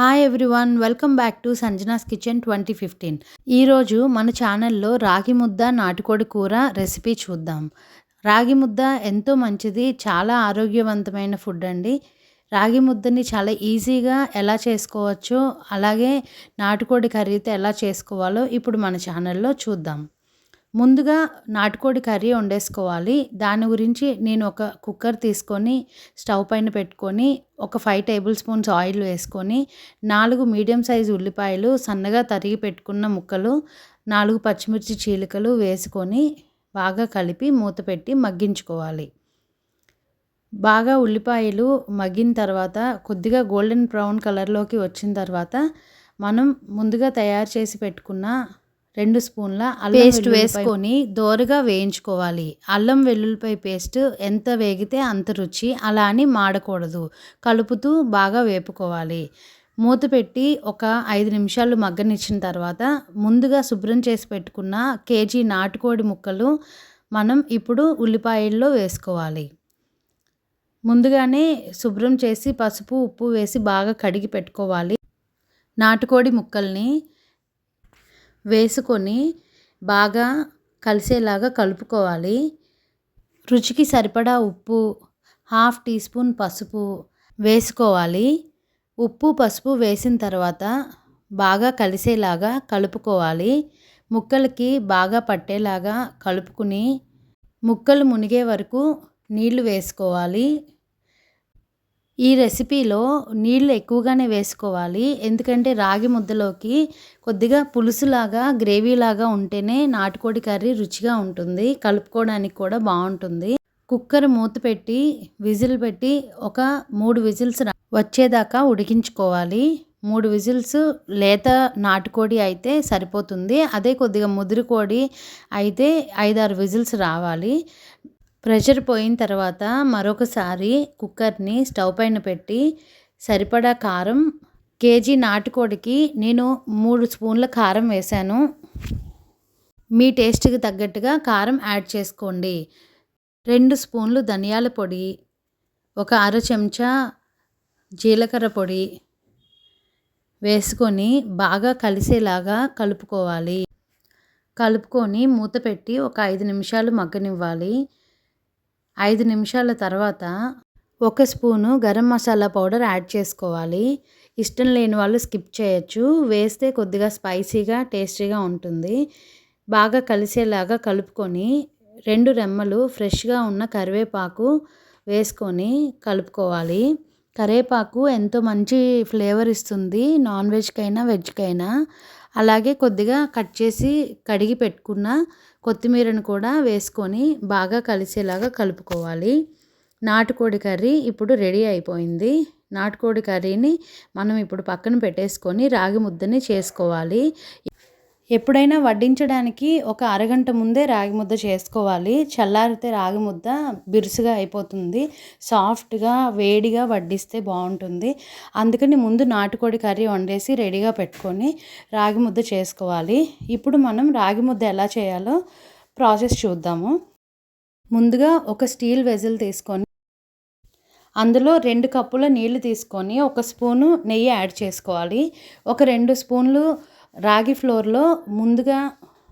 Hi everyone welcome back to Sanjana's kitchen twenty fifteen ఈరోజు మన ఛానల్లో రాగి ముద్ద నాటుకోడి కూర రెసిపీ చూద్దాం. రాగి ముద్ద ఎంతో మంచిది చాలా ఆరోగ్యవంతమైన ఫుడ్ అండి. రాగి ముద్దని చాలా ఈజీగా ఎలా చేసుకోవచ్చో అలాగే నాటుకోడి కర్రీతో ఎలా చేసుకోవాలో ఇప్పుడు మన ఛానల్లో చూద్దాం. ముందుగా నాటుకోడి కర్రీ వండేసుకోవాలి. దాని గురించి నేను ఒక కుక్కర్ తీసుకొని స్టవ్ పైన పెట్టుకొని ఒక ఫైవ్ టేబుల్ స్పూన్స్ ఆయిల్ వేసుకొని నాలుగు మీడియం సైజు ఉల్లిపాయలు సన్నగా తరిగి పెట్టుకున్న ముక్కలు నాలుగు పచ్చిమిర్చి చీలికలు వేసుకొని బాగా కలిపి మూత పెట్టి మగ్గించుకోవాలి. బాగా ఉల్లిపాయలు మగ్గిన తర్వాత కొద్దిగా గోల్డెన్ బ్రౌన్ కలర్లోకి వచ్చిన తర్వాత మనం ముందుగా తయారు చేసి పెట్టుకున్న రెండు స్పూన్ల పేస్ట్ వేసుకొని దోరగా వేయించుకోవాలి. అల్లం వెల్లుల్లిపాయ పేస్ట్ ఎంత వేగితే అంత రుచి అలా అని మాడకూడదు. కలుపుతూ బాగా వేపుకోవాలి. మూత పెట్టి ఒక ఐదు నిమిషాలు మగ్గనిచ్చిన తర్వాత ముందుగా శుభ్రం చేసి పెట్టుకున్న కేజీ నాటుకోడి ముక్కలు మనం ఇప్పుడు ఉల్లిపాయల్లో వేసుకోవాలి. ముందుగానే శుభ్రం చేసి పసుపు ఉప్పు వేసి బాగా కడిగి పెట్టుకోవాలి. నాటుకోడి ముక్కల్ని వేసుకొని బాగా కలిసేలాగా కలుపుకోవాలి. రుచికి సరిపడా ఉప్పు హాఫ్ టీ స్పూన్ పసుపు వేసుకోవాలి. ఉప్పు పసుపు వేసిన తర్వాత బాగా కలిసేలాగా కలుపుకోవాలి. ముక్కలకి బాగా పట్టేలాగా కలుపుకుని ముక్కలు మునిగే వరకు నీళ్ళు వేసుకోవాలి. ఈ రెసిపీలో నీళ్ళు ఎక్కువగానే వేసుకోవాలి. ఎందుకంటే రాగి ముద్దలోకి కొద్దిగా పులుసులాగా గ్రేవీలాగా ఉంటేనే నాటుకోడి కర్రీ రుచిగా ఉంటుంది. కలుపుకోవడానికి కూడా బాగుంటుంది. కుక్కర్ మూత పెట్టి విజిల్ పెట్టి ఒక మూడు విజిల్స్ వచ్చేదాకా ఉడికించుకోవాలి. మూడు విజిల్స్ లేత నాటుకోడి అయితే సరిపోతుంది. అదే కొద్దిగా ముదిరికోడి అయితే ఐదారు విజిల్స్ రావాలి. ప్రెషర్ పోయిన తర్వాత మరొకసారి కుక్కర్ని స్టవ్ పైన పెట్టి సరిపడా కారం కేజీ నాటుకోడికి నేను మూడు స్పూన్ల కారం వేశాను. మీ టేస్ట్కి తగ్గట్టుగా కారం యాడ్ చేసుకోండి. రెండు స్పూన్లు ధనియాల పొడి ఒక అర చెంచా జీలకర్ర పొడి వేసుకొని బాగా కలిసేలాగా కలుపుకోవాలి. కలుపుకొని మూత పెట్టి ఒక ఐదు నిమిషాలు మగ్గనివ్వాలి. ఐదు నిమిషాల తర్వాత ఒక spoon garam masala powder add చేసుకోవాలి. ఇష్టం లేని వాళ్ళు స్కిప్ చేయొచ్చు. వేస్తే కొద్దిగా స్పైసీగా టేస్టీగా ఉంటుంది. బాగా కలిసేలాగా కలుపుకొని రెండు రెమ్మలు ఫ్రెష్గా ఉన్న కరివేపాకు వేసుకొని కలుపుకోవాలి. కరివేపాకు ఎంతో మంచి ఫ్లేవర్ ఇస్తుంది నాన్ వెజ్కైనా వెజ్కైనా. అలాగే కొద్దిగా కట్ చేసి కడిగి పెట్టుకున్న కొత్తిమీరను కూడా వేసుకొని బాగా కలిసేలాగా కలుపుకోవాలి. నాటుకోడి కర్రీ ఇప్పుడు రెడీ అయిపోయింది. నాటుకోడి కర్రీని మనం ఇప్పుడు పక్కన పెట్టేసుకొని రాగి ముద్దని చేసుకోవాలి. ఎప్పుడైనా వడ్డించడానికి ఒక అరగంట ముందే రాగి ముద్ద చేసుకోవాలి. చల్లారితే రాగి ముద్ద బిరుసుగా అయిపోతుంది. సాఫ్ట్గా వేడిగా వడ్డిస్తే బాగుంటుంది. అందుకని ముందు నాటుకోడి కర్రీ వండేసి రెడీగా పెట్టుకొని రాగి ముద్ద చేసుకోవాలి. ఇప్పుడు మనం రాగి ముద్ద ఎలా చేయాలో ప్రాసెస్ చూద్దాము. ముందుగా ఒక స్టీల్ వెజిల్ తీసుకొని అందులో రెండు కప్పుల నీళ్ళు తీసుకొని ఒక స్పూను నెయ్యి యాడ్ చేసుకోవాలి. ఒక రెండు స్పూన్లు రాగి ఫ్లోర్లో ముందుగా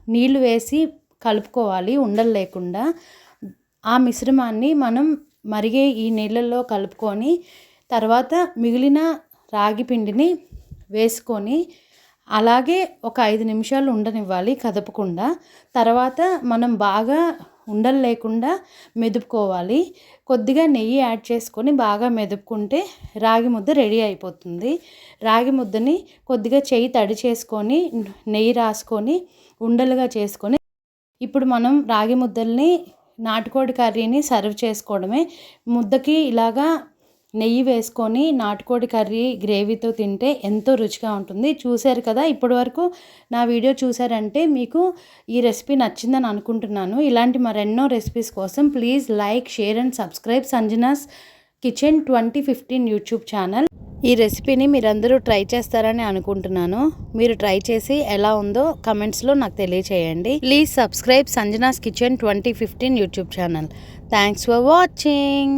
నీళ్ళు వేసి కలుపుకోవాలి ఉండలు లేకుండా. ఆ మిశ్రమాన్ని మనం మరిగే ఈ నీళ్ళల్లో కలుపుకొని తర్వాత మిగిలిన రాగి పిండిని వేసుకొని అలాగే ఒక ఐదు నిమిషాలు ఉండనివ్వాలి కదపకుండా. తర్వాత మనం బాగా ఉండలు లేకుండా మెదుపుకోవాలి. కొద్దిగా నెయ్యి యాడ్ చేసుకొని బాగా మెదుపుకుంటే రాగి ముద్ద రెడీ అయిపోతుంది. రాగి ముద్దని కొద్దిగా చేయి తడి చేసుకొని నెయ్యి రాసుకొని ఉండలుగా చేసుకొని ఇప్పుడు మనం రాగి ముద్దల్ని నాటుకోడి కర్రీని సర్వ్ చేసుకోవడమే. ముద్దకి ఇలాగా నెయ్యి వేసుకొని నాటుకోడి కర్రీ గ్రేవీతో తింటే ఎంతో రుచిగా ఉంటుంది. చూశారు కదా ఇప్పటి వరకు నా వీడియో చూసారంటే మీకు ఈ రెసిపీ నచ్చిందని అనుకుంటున్నాను. ఇలాంటి మరెన్నో రెసిపీస్ కోసం please like share and subscribe Sanjana's kitchen twenty fifteen YouTube channel. ఈ రెసిపీని మీరందరూ ట్రై చేస్తారని అనుకుంటున్నాను. మీరు ట్రై చేసి ఎలా ఉందో కమెంట్స్లో నాకు తెలియచేయండి. Please subscribe Sanjana's kitchen twenty fifteen YouTube channel. Thanks for watching.